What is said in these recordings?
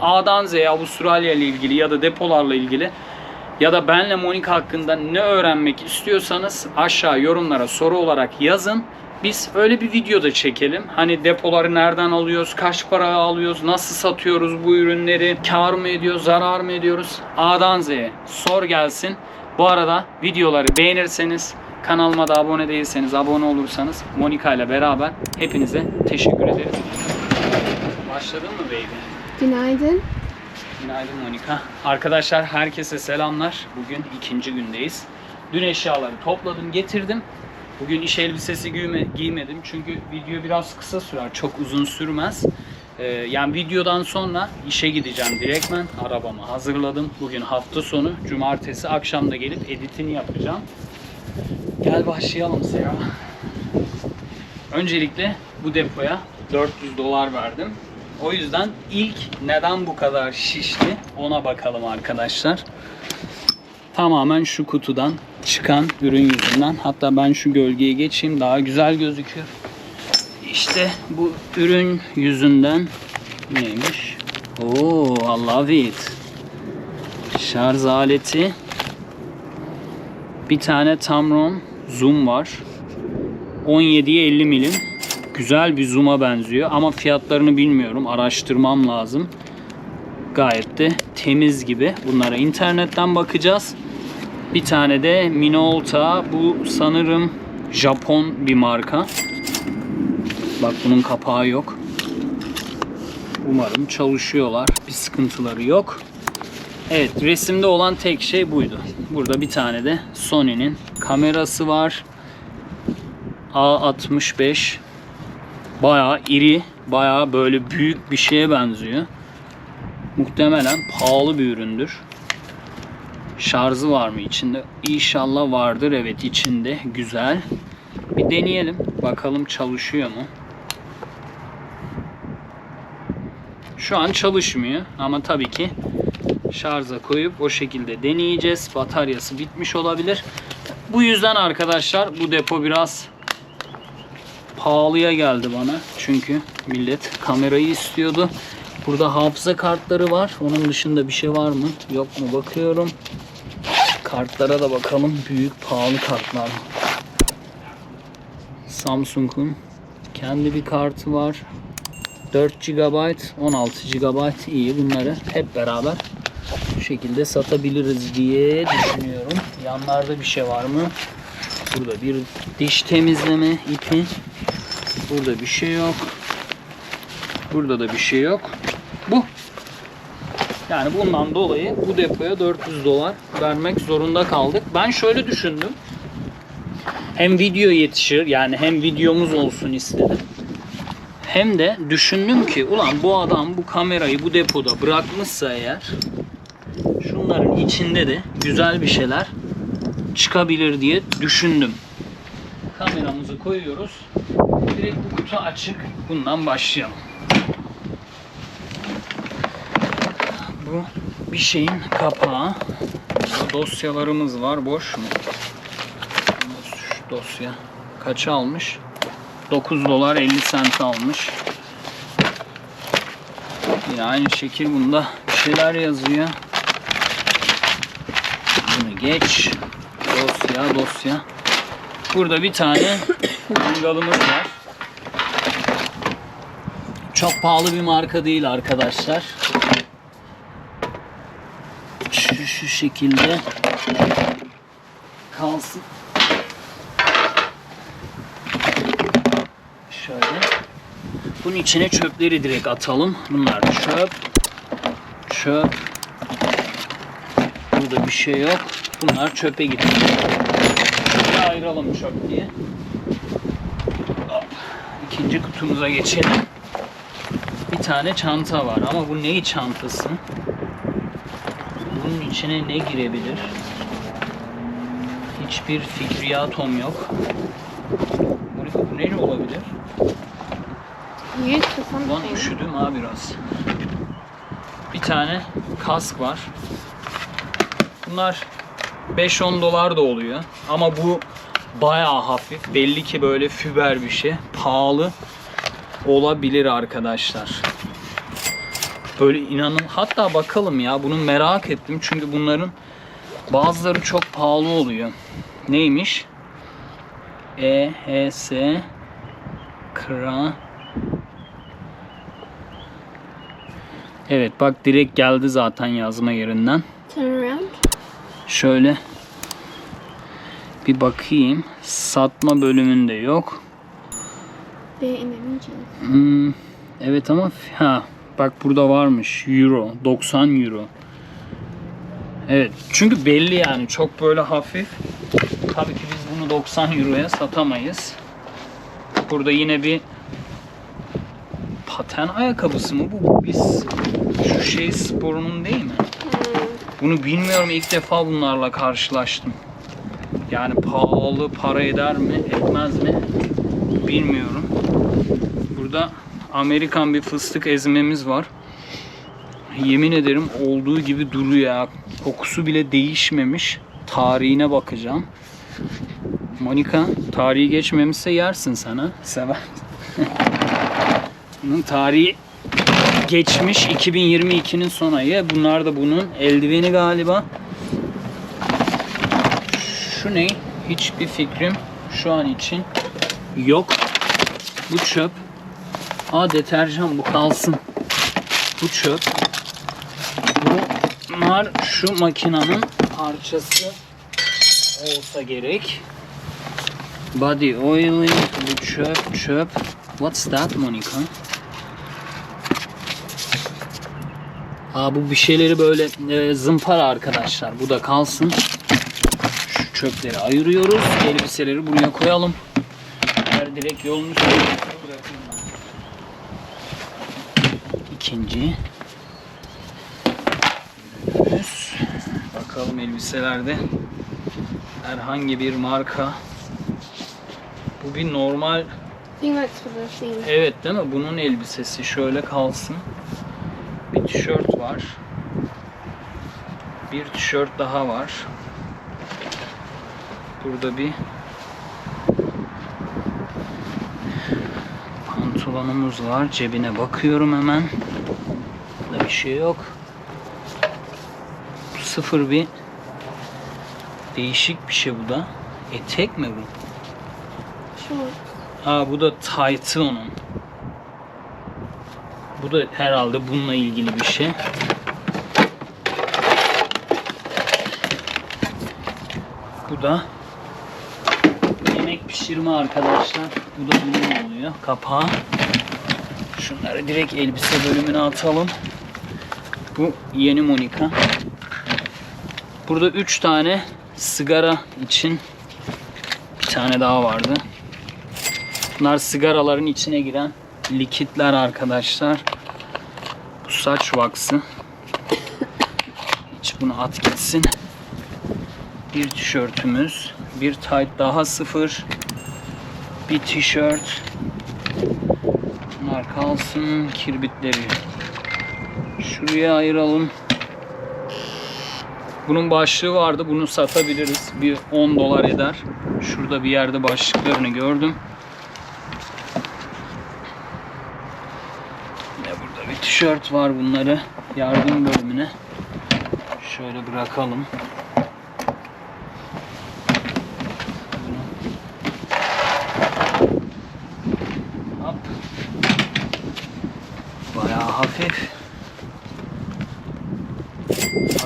A'dan Z'ye Avustralya ile ilgili ya da depolarla ilgili ya da benle Monika hakkında ne öğrenmek istiyorsanız aşağı yorumlara soru olarak yazın. Biz öyle bir video da çekelim. Hani depoları nereden alıyoruz, kaç para alıyoruz, nasıl satıyoruz bu ürünleri, kar mı ediyoruz, zarar mı ediyoruz? A'dan Z'ye sor gelsin. Bu arada videoları beğenirseniz, kanalıma da abone değilseniz, abone olursanız Monika ile beraber hepinize teşekkür ederiz. Başladın mı baby? Günaydın. Günaydın Monika. Arkadaşlar herkese selamlar. Bugün ikinci gündeyiz. Dün eşyaları topladım, getirdim. Bugün iş elbisesi giyme, giymedim çünkü video biraz kısa sürer, çok uzun sürmez. Ee, yani videodan sonra işe gideceğim direktmen. Arabamı hazırladım. Bugün hafta sonu, cumartesi akşam da gelip editini yapacağım. Gel başlayalım Sera. Öncelikle bu depoya 400 dolar verdim. O yüzden ilk neden bu kadar şişti ona bakalım arkadaşlar. Tamamen şu kutudan çıkan ürün yüzünden. Hatta ben şu gölgeye geçeyim daha güzel gözüküyor. İşte bu ürün yüzünden neymiş? Oo, I love it. Şarj aleti. Bir tane Tamron zoom var. 17'ye 50 milim. Güzel bir zoom'a benziyor ama fiyatlarını bilmiyorum. Araştırmam lazım. Gayet de temiz gibi. Bunlara internetten bakacağız. Bir tane de Minolta. Bu sanırım Japon bir marka. Bak bunun kapağı yok. Umarım çalışıyorlar. Bir sıkıntıları yok. Evet resimde olan tek şey buydu. Burada bir tane de Sony'nin kamerası var. A65 bayağı iri, bayağı böyle büyük bir şeye benziyor. Muhtemelen pahalı bir üründür. Şarjı var mı içinde? İnşallah vardır. Evet içinde. Güzel. Bir deneyelim. Bakalım çalışıyor mu? Şu an çalışmıyor ama tabii ki şarja koyup o şekilde deneyeceğiz. Bataryası bitmiş olabilir. Bu yüzden arkadaşlar bu depo biraz pahalıya geldi bana. Çünkü millet kamerayı istiyordu. Burada hafıza kartları var. Onun dışında bir şey var mı? Yok mu bakıyorum. Kartlara da bakalım. Büyük pahalı kartlar. Samsung'un kendi bir kartı var. 4 GB, 16 GB iyi. Bunları hep beraber bu şekilde satabiliriz diye düşünüyorum. Yanlarda bir şey var mı? Burada bir diş temizleme ipi. Burada bir şey yok. Burada da bir şey yok. Bu. Yani bundan dolayı bu depoya 400 dolar vermek zorunda kaldık. Ben şöyle düşündüm. Hem video yetişir yani hem videomuz olsun istedim. Hem de düşündüm ki ulan bu adam bu kamerayı bu depoda bırakmışsa eğer şunların içinde de güzel bir şeyler çıkabilir diye düşündüm. Kameramızı koyuyoruz. Direkt bu kutu açık. Bundan başlayalım. Bu bir şeyin kapağı. Burada dosyalarımız var. Boş mu? Şu dosya. Kaça almış? 9 dolar 50 sent almış. Yine aynı şekil bunda bir şeyler yazıyor. Bunu geç. Dosya dosya. Burada bir tane mangalımız var. Çok pahalı bir marka değil arkadaşlar. Şu, şu şekilde kalsın. Şöyle. Bunun içine çöpleri direkt atalım. Bunlar çöp. Çöp. Burada bir şey yok. Bunlar çöpe gidiyor. Şöyle ayıralım çöp diye. Hop. İkinci kutumuza geçelim. Bir tane çanta var ama bu ne çantası? Bunun içine ne girebilir? Hiçbir fikriyatom yok. Bu ne olabilir? Yüz kısım Ulan üşüdüm ha biraz. Bir tane kask var. Bunlar 5-10 dolar da oluyor. Ama bu bayağı hafif. Belli ki böyle fiber bir şey. Pahalı olabilir arkadaşlar. Böyle inanın hatta bakalım ya bunu merak ettim çünkü bunların bazıları çok pahalı oluyor. Neymiş? E H S Kra Evet bak direkt geldi zaten yazma yerinden. Şöyle bir bakayım. Satma bölümünde yok. Hmm, evet ama ha bak burada varmış euro 90 euro. Evet çünkü belli yani çok böyle hafif. Tabii ki biz bunu 90 euroya satamayız. Burada yine bir paten ayakkabısı mı bu? Biz şu şey sporunun değil mi? Bunu bilmiyorum ilk defa bunlarla karşılaştım. Yani pahalı para eder mi etmez mi bilmiyorum. Burada Amerikan bir fıstık ezmemiz var. Yemin ederim olduğu gibi duruyor ya. Kokusu bile değişmemiş. Tarihine bakacağım. Monika tarihi geçmemişse yersin sana. Sever. Bunun tarihi geçmiş 2022'nin son ayı. Bunlar da bunun eldiveni galiba. Şu ne? Hiçbir fikrim şu an için yok. Bu çöp. Aa deterjan bu kalsın. Bu çöp. Bunlar şu makinenin parçası olsa gerek. Body oiling, bu çöp, çöp. What's that Monica? Aa bu bir şeyleri böyle e, zımpara arkadaşlar. Bu da kalsın. Şu çöpleri ayırıyoruz. Elbiseleri buraya koyalım. Direkt yolun üstüne bırakayım ben. İkinci. ürünümüz. Bakalım elbiselerde herhangi bir marka. Bu bir normal. Evet değil mi? Bunun elbisesi şöyle kalsın. Bir tişört var. Bir tişört daha var. Burada bir pantolonumuz var. Cebine bakıyorum hemen. Burada bir şey yok. Sıfır bir değişik bir şey bu da. Etek mi bu? Short. Aa bu da tight'ı onun. Bu da herhalde bununla ilgili bir şey. Bu da yemek pişirme arkadaşlar. Bu da bunun oluyor. Kapağı. Şunları direkt elbise bölümüne atalım. Bu yeni Monika. Burada 3 tane sigara için bir tane daha vardı. Bunlar sigaraların içine giren likitler arkadaşlar. Bu saç vaksı. Hiç bunu at gitsin. Bir tişörtümüz. Bir tight daha sıfır. Bir tişört. Bunlar kalsın. Kirbitleri. Şuraya ayıralım. Bunun başlığı vardı. Bunu satabiliriz. Bir 10 dolar eder. Şurada bir yerde başlıklarını gördüm. Yine burada bir tişört var bunları yardım bölümüne şöyle bırakalım. Bunu- Hop. Bayağı hafif.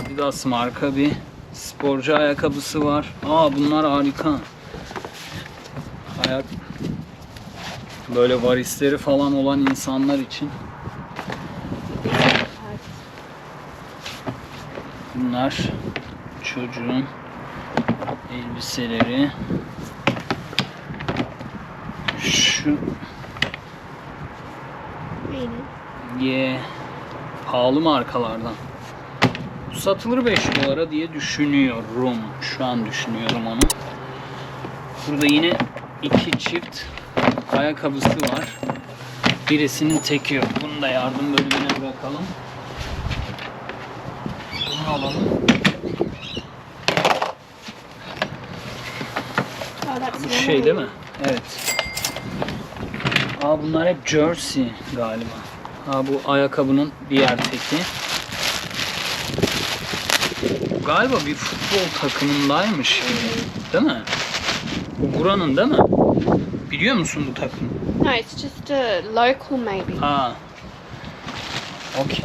Adidas marka bir sporcu ayakkabısı var. Aa bunlar harika. Ayak böyle varisleri falan olan insanlar için bunlar çocuğun elbiseleri şu Rated. Ye pahalı markalardan. Satılır 5 dolara diye düşünüyorum. Şu an düşünüyorum onu. Burada yine iki çift ayakkabısı var. Birisinin teki yok. Bunu da yardım bölümüne bırakalım. Bunu alalım. Bu şey değil mi? Evet. Aa bunlar hep jersey galiba. Ha bu ayakkabının diğer teki. Galiba bir futbol takımındaymış gibi. Değil mi? Bu buranın değil mi? Biliyor musun bu takım? No, it's just a local maybe. Ha. Okey.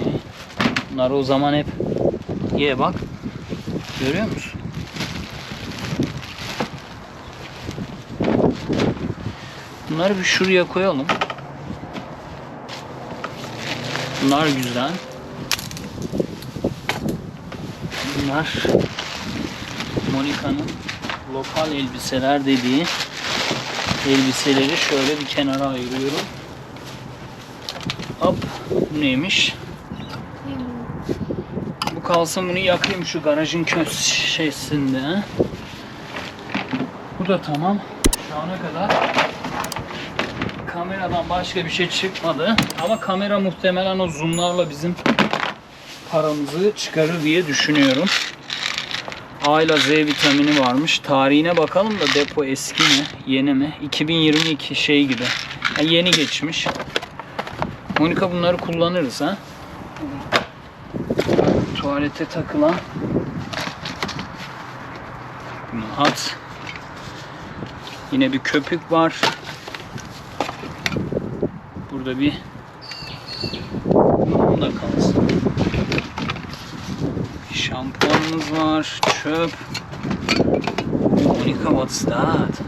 Bunları o zaman hep ye bak. Görüyor musun? Bunları bir şuraya koyalım. Bunlar güzel. Bunlar Monika'nın lokal elbiseler dediği elbiseleri şöyle bir kenara ayırıyorum. Hop neymiş? Bu kalsın bunu yakayım şu garajın köşesinde. Bu da tamam. Şu ana kadar kameradan başka bir şey çıkmadı. Ama kamera muhtemelen o zoomlarla bizim paramızı çıkarır diye düşünüyorum. A ile Z vitamini varmış. Tarihine bakalım da depo eski mi, yeni mi? 2022 şey gibi. Ha, yeni geçmiş. Monika bunları kullanırız ha. Tuvalete takılan. Bunu at. Yine bir köpük var. Burada bir bu da kalsın. Şampuanımız var. Çöp. Monica what's that?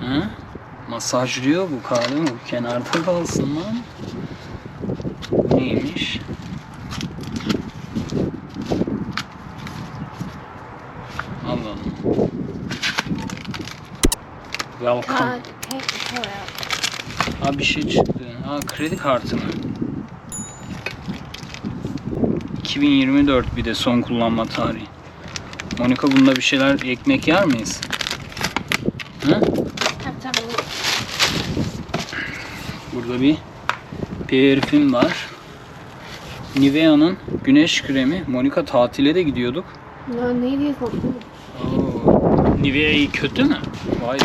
Ha? Masajlıyor bu kadın. Bu kenarda kalsın lan. Neymiş? Welcome. Ha bir şey çıktı. Ha kredi kartı mı? 2024 bir de son kullanma tarihi. Monika bunda bir şeyler ekmek yer miyiz? Hı? Burada bir parfüm var. Nivea'nın güneş kremi. Monika tatile de gidiyorduk. No, Nivea's not good. Oo. Nivea iyi kötü mü? Vay be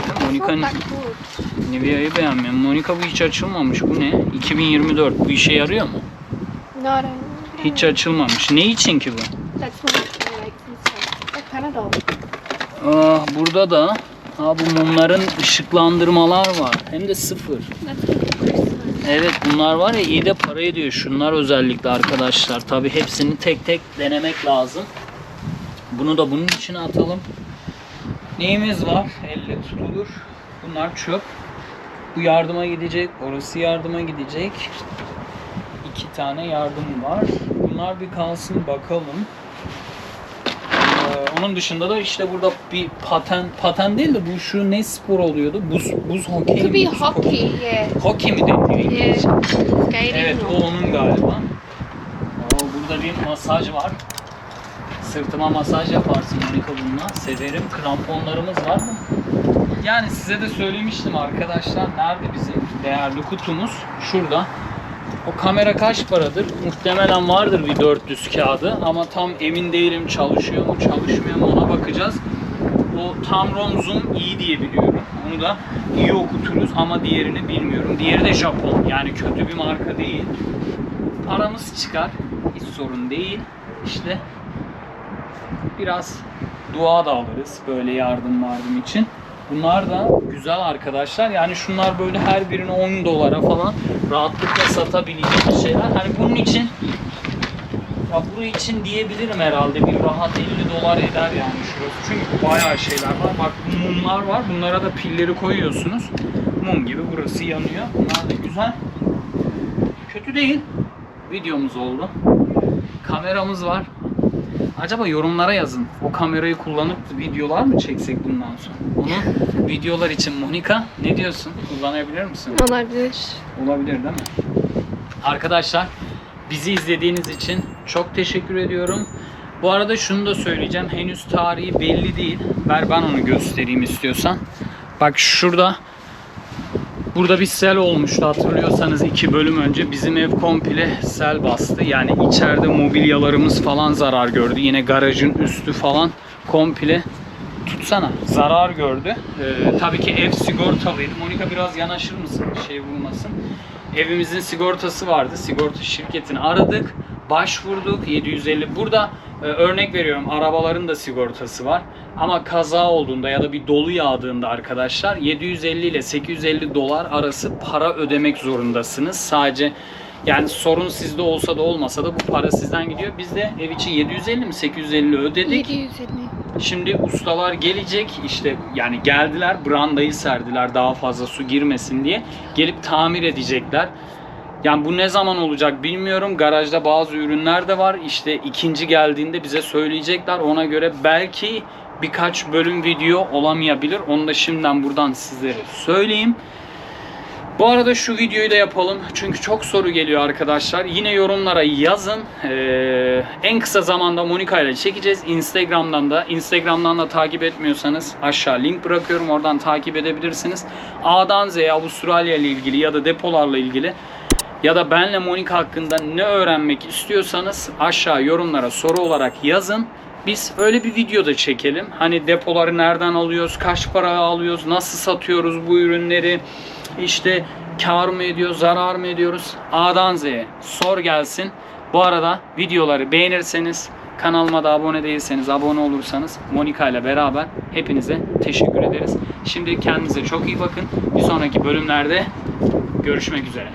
good. Nivea'yı beğenmiyorum. Monika bu hiç açılmamış. Bu ne? 2024. Bu işe yarıyor mu? Hiç açılmamış. Ne için ki bu? Ah, burada da ha, bu mumların ışıklandırmalar var. Hem de sıfır. Evet bunlar var ya iyi de para ediyor. Şunlar özellikle arkadaşlar. Tabi hepsini tek tek denemek lazım. Bunu da bunun içine atalım. Neyimiz var? Elle tutulur. Bunlar çöp. Bu yardıma gidecek. Orası yardıma gidecek. İki tane yardım var. Bunlar bir kalsın bakalım. Ee, onun dışında da işte burada bir paten paten değil de bu şu ne spor oluyordu? Buz buz hokey Could be mi? Buz hockey, yeah. Hockey mi deniyor Yeah. İngilizce? Skating Evet o onun galiba. Oo, burada bir masaj var. Sırtıma masaj yaparsın Monika bununla. Severim. Kramponlarımız var mı? Yani size de söylemiştim arkadaşlar. Nerede bizim değerli kutumuz? Şurada. O kamera kaç paradır? Muhtemelen vardır bir 400 kağıdı ama tam emin değilim çalışıyor mu çalışmıyor mu ona bakacağız. O Tamron Zoom iyi diye biliyorum. Onu da iyi okuturuz ama diğerini bilmiyorum. Diğeri de Japon. Yani kötü bir marka değil. Paramız çıkar. Hiç sorun değil. İşte biraz dua da alırız böyle yardım yardım için. Bunlar da güzel arkadaşlar. Yani şunlar böyle her birini 10 dolara falan rahatlıkla satabileceğimiz şeyler. Hani bunun için ya bu için diyebilirim herhalde bir rahat 50 dolar eder yani şurası. Çünkü bayağı şeyler var. Bak mumlar var. Bunlara da pilleri koyuyorsunuz. Mum gibi burası yanıyor. Bunlar da güzel. Kötü değil. Videomuz oldu. Kameramız var. Acaba yorumlara yazın. O kamerayı kullanıp videolar mı çeksek bundan sonra? Onu videolar için Monika ne diyorsun? Kullanabilir misin? olabilir. Olabilir değil mi? Arkadaşlar bizi izlediğiniz için çok teşekkür ediyorum. Bu arada şunu da söyleyeceğim. Henüz tarihi belli değil. Ver ben onu göstereyim istiyorsan. Bak şurada Burada bir sel olmuştu hatırlıyorsanız iki bölüm önce bizim ev komple sel bastı. Yani içeride mobilyalarımız falan zarar gördü. Yine garajın üstü falan komple tutsana zarar gördü. Ee, tabii ki ev sigortalıydı. Monika biraz yanaşır mısın? Şey vurmasın. evimizin sigortası vardı. Sigorta şirketini aradık. Başvurduk 750. Burada e, örnek veriyorum arabaların da sigortası var. Ama kaza olduğunda ya da bir dolu yağdığında arkadaşlar 750 ile 850 dolar arası para ödemek zorundasınız. Sadece yani sorun sizde olsa da olmasa da bu para sizden gidiyor. Biz de ev için 750 mi 850 ödedik. 750. Şimdi ustalar gelecek işte yani geldiler brandayı serdiler daha fazla su girmesin diye. Gelip tamir edecekler. Yani bu ne zaman olacak bilmiyorum. Garajda bazı ürünler de var. İşte ikinci geldiğinde bize söyleyecekler. Ona göre belki birkaç bölüm video olamayabilir. Onu da şimdiden buradan sizlere söyleyeyim. Bu arada şu videoyu da yapalım. Çünkü çok soru geliyor arkadaşlar. Yine yorumlara yazın. Ee, en kısa zamanda Monika ile çekeceğiz. Instagram'dan da. Instagram'dan da takip etmiyorsanız aşağı link bırakıyorum. Oradan takip edebilirsiniz. A'dan Z'ye Avustralya ile ilgili ya da depolarla ilgili ya da benle Monika hakkında ne öğrenmek istiyorsanız aşağı yorumlara soru olarak yazın. Biz öyle bir video da çekelim. Hani depoları nereden alıyoruz, kaç para alıyoruz, nasıl satıyoruz bu ürünleri, işte kar mı ediyoruz, zarar mı ediyoruz? A'dan Z'ye sor gelsin. Bu arada videoları beğenirseniz, kanalıma da abone değilseniz, abone olursanız Monika ile beraber hepinize teşekkür ederiz. Şimdi kendinize çok iyi bakın. Bir sonraki bölümlerde görüşmek üzere.